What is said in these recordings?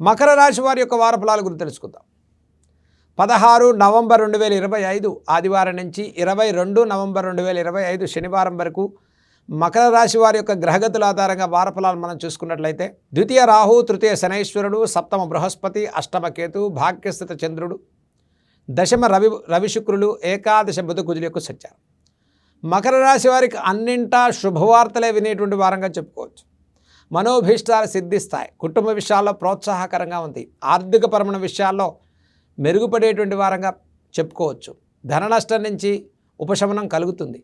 మకర రాశి వారి యొక్క వార ఫలాల గురించి తెలుసుకుందాం. పదహారు నవంబర్ రెండు వేల ఇరవై ఐదు ఆదివారం నుంచి ఇరవై రెండు నవంబర్ రెండు వేల ఇరవై ఐదు శనివారం వరకు మకర రాశి వారి యొక్క గ్రహగతుల ఆధారంగా వారఫలాలు మనం చూసుకున్నట్లయితే ద్వితీయ రాహు తృతీయ శనైశ్వరుడు సప్తమ బృహస్పతి అష్టమ కేతు భాగ్యస్థిత చంద్రుడు దశమ రవి రవిశుక్రులు ఏకాదశ బుధ కుజుల యొక్క సంచారం. మకర రాశి వారికి అన్నింటా శుభవార్తలే వినేటువంటి వారంగా చెప్పుకోవచ్చు. మనోభీష్టాలు సిద్ధిస్తాయి. కుటుంబ విషయాల్లో ప్రోత్సాహకరంగా ఉంది. ఆర్థికపరమైన విషయాల్లో మెరుగుపడేటువంటి వారంగా చెప్పుకోవచ్చు. ధన నష్టం నుంచి ఉపశమనం కలుగుతుంది.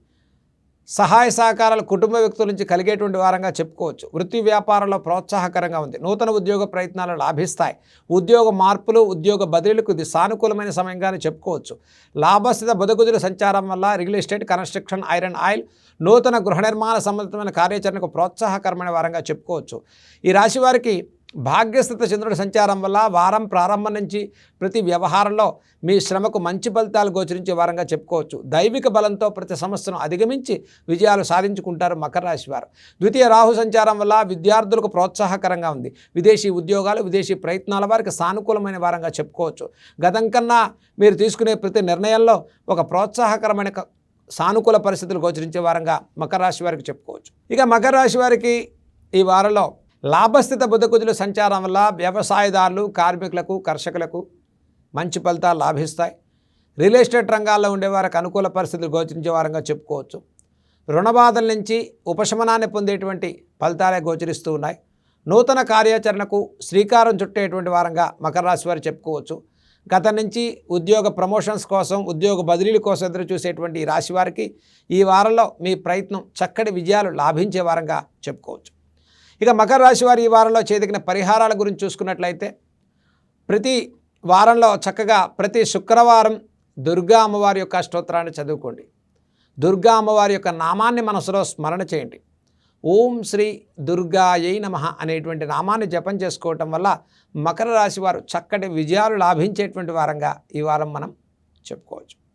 సహాయ సహకారాలు కుటుంబ వ్యక్తుల నుంచి కలిగేటువంటి వారంగా చెప్పుకోవచ్చు. వృత్తి వ్యాపారంలో ప్రోత్సాహకరంగా ఉంది. నూతన ఉద్యోగ ప్రయత్నాలు లాభిస్తాయి. ఉద్యోగ మార్పులు ఉద్యోగ బదిలీలకు ఇది సానుకూలమైన సమయంగానే చెప్పుకోవచ్చు. లాభస్థిత బుధకుదుల సంచారం వల్ల real estate construction iron oil నూతన గృహ నిర్మాణ సంబంధితమైన కార్యాచరణకు ప్రోత్సాహకరమైన వారంగా చెప్పుకోవచ్చు. ఈ రాశి వారికి భాగ్యస్థిత చంద్రుడి సంచారం వల్ల వారం ప్రారంభం నుంచి ప్రతి వ్యవహారంలో మీ శ్రమకు మంచి ఫలితాలు గోచరించే వారంగా చెప్పుకోవచ్చు. దైవిక బలంతో ప్రతి సమస్యను అధిగమించి విజయాలు సాధించుకుంటారు మకర రాశి వారు. ద్వితీయ రాహు సంచారం వల్ల విద్యార్థులకు ప్రోత్సాహకరంగా ఉంది. విదేశీ ఉద్యోగాలు విదేశీ ప్రయత్నాల వారికి సానుకూలమైన వారంగా చెప్పుకోవచ్చు. గతం కన్నా మీరు తీసుకునే ప్రతి నిర్ణయంలో ఒక ప్రోత్సాహకరమైన సానుకూల పరిస్థితులు గోచరించే వారంగా మకర రాశి వారికి చెప్పుకోవచ్చు. ఇక మకర రాశి వారికి ఈ వారంలో లాభస్థిత బుధకుజుల సంచారం వల్ల వ్యవసాయదారులు కార్మికులకు కర్షకులకు మంచి ఫలితాలు లాభిస్తాయి. రియల్ ఎస్టేట్ రంగాల్లో ఉండే వారికి అనుకూల పరిస్థితులు గోచరించే వారంగా చెప్పుకోవచ్చు. రుణబాధల నుంచి ఉపశమనాన్ని పొందేటువంటి ఫలితాలే గోచరిస్తూ ఉన్నాయి. నూతన కార్యాచరణకు శ్రీకారం చుట్టేటువంటి వారంగా మకర రాశి వారు చెప్పుకోవచ్చు. గత నుంచి ఉద్యోగ ప్రమోషన్స్ కోసం ఉద్యోగ బదిలీల కోసం ఎదురు చూసేటువంటి ఈ రాశి వారికి ఈ వారంలో మీ ప్రయత్నం చక్కటి విజయాలు లాభించే వారంగా చెప్పుకోవచ్చు. ఇక మకర రాశి వారు ఈ వారంలో చేదిగిన పరిహారాల గురించి చూసుకున్నట్లయితే ప్రతి వారంలో చక్కగా ప్రతి శుక్రవారం దుర్గా అమ్మవారి యొక్క స్తోత్రాన్ని చదువుకోండి. దుర్గా అమ్మవారి యొక్క నామాన్ని మనసులో స్మరణ చేయండి. ఓం శ్రీ దుర్గాయై నమ అనేటువంటి నామాన్ని జపం చేసుకోవటం వల్ల మకర రాశి వారు చక్కటి విజయాలు లాభించేటువంటి వారంగా ఈ వారం మనం చెప్పుకోవచ్చు.